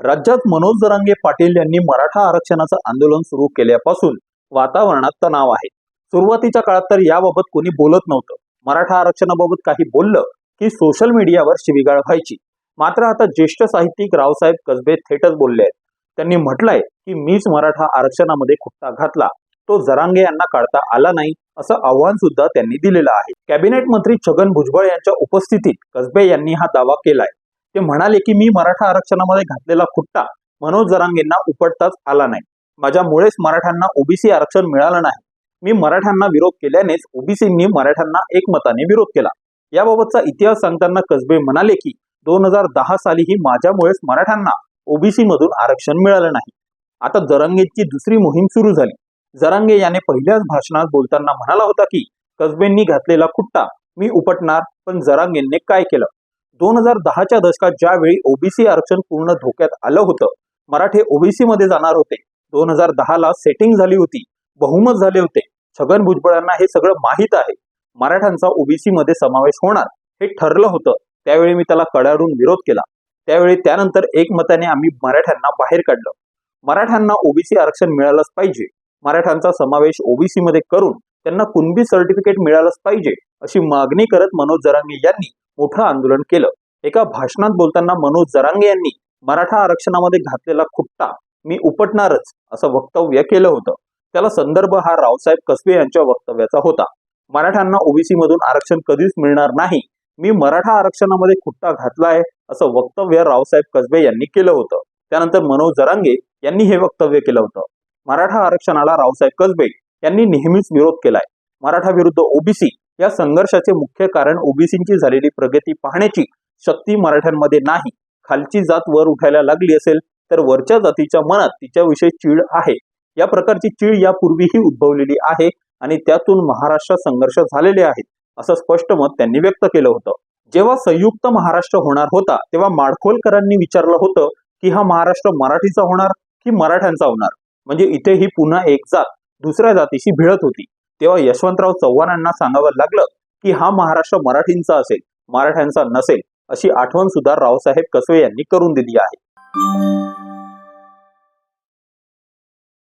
राज्यात मनोज जरांगे पाटील यांनी मराठा आरक्षणाचं आंदोलन सुरू केल्यापासून वातावरणात तणाव आहे. सुरुवातीच्या काळात तर याबाबत कोणी बोलत नव्हतं. मराठा आरक्षणाबाबत काही बोललं की सोशल मीडियावर शिवीगाळ व्हायची. मात्र आता ज्येष्ठ साहित्यिक रावसाहेब कसबे थेटच बोलले आहेत. त्यांनी म्हटलंय की मीच मराठा आरक्षणामध्ये खुट्टा घातला. तो जरांगे यांना काढता आला नाही असं आव्हान सुद्धा त्यांनी दिलेलं आहे. कॅबिनेट मंत्री छगन भुजबळ यांच्या उपस्थितीत कसबे यांनी हा दावा केलाय. ते म्हणाले की मी मराठा आरक्षणामध्ये घातलेला खुट्टा मनोज जरांगेंना उपटताच आला नाही. माझ्यामुळेच मराठ्यांना ओबीसी आरक्षण मिळालं नाही. मी मराठ्यांना विरोध केल्यानेच ओबीसींनी मराठ्यांना एकमताने विरोध केला. याबाबतचा इतिहास सांगताना कसबे म्हणाले की दोन हजार दहा सालीही माझ्यामुळेच मराठ्यांना ओबीसी मधून आरक्षण मिळालं नाही. आता जरांगेची दुसरी मोहीम सुरू झाली. जरांगे याने पहिल्याच भाषणात बोलताना म्हणाला होता की कसबेंनी घातलेला खुट्टा मी उपटणार पण जरांगेंनी काय केलं? दोन हजार दहाच्या दशकात ज्यावेळी ओबीसी आरक्षण पूर्ण धोक्यात आलं होतं मराठे ओबीसी मध्ये जाणार होते. दोन हजार दहाला सेटिंग झाली होती बहुमत झाले होते. छगन भुजबळांना हे सगळं माहीत आहे. मराठ्यांचा ओबीसी मध्ये समावेश होणार हे ठरलं होतं. त्यावेळी मी त्याला कडाडून विरोध केला. त्यावेळी त्यानंतर एकमताने आम्ही मराठ्यांना बाहेर काढलं. मराठ्यांना ओबीसी आरक्षण मिळालंच पाहिजे. मराठ्यांचा समावेश ओबीसी मध्ये करून त्यांना कुणबी सर्टिफिकेट मिळालंच पाहिजे अशी मागणी करत मनोज जरांगे यांनी मोठं आंदोलन केलं. एका भाषणात बोलताना मनोज जरांगे यांनी मराठा आरक्षणामध्ये घातलेला खुट्टा मी उपटणारच असं वक्तव्य केलं होतं. त्याला संदर्भ हा रावसाहेब कसबे यांच्या वक्तव्याचा होता. मराठ्यांना ओबीसी मधून आरक्षण कधीच मिळणार नाही मी मराठा आरक्षणामध्ये खुट्टा घातलाय असं वक्तव्य रावसाहेब कसबे यांनी केलं होतं. त्यानंतर मनोज जरांगे यांनी हे वक्तव्य केलं होतं. मराठा आरक्षणाला रावसाहेब कसबे यांनी नेहमीच विरोध केलाय. मराठा विरुद्ध ओबीसी या संघर्षाचे मुख्य कारण ओबीसींची झालेली प्रगती पाहण्याची शक्ती मराठ्यांमध्ये नाही. खालची जात वर उठायला लागली असेल तर वरच्या जातीच्या मनात तिच्याविषयी चीड आहे. या प्रकारची चीड यापूर्वीही उद्भवलेली आहे आणि त्यातून महाराष्ट्रात संघर्ष झालेले आहेत असं स्पष्ट मत त्यांनी व्यक्त केलं होतं. जेव्हा संयुक्त महाराष्ट्र होणार होता तेव्हा माडखोलकरांनी विचारलं होतं की हा महाराष्ट्र मराठीचा होणार की मराठ्यांचा होणार? म्हणजे इथेही पुन्हा एक जात दुसऱ्या जातीशी भिडत होती. तेव्हा यशवंतराव चव्हाणांना सांगावं लागलं की हा महाराष्ट्र मराठींचा असेल मराठ्यांचा नसेल अशी आठवण सुद्धा रावसाहेब कसवे यांनी करून दिली आहे.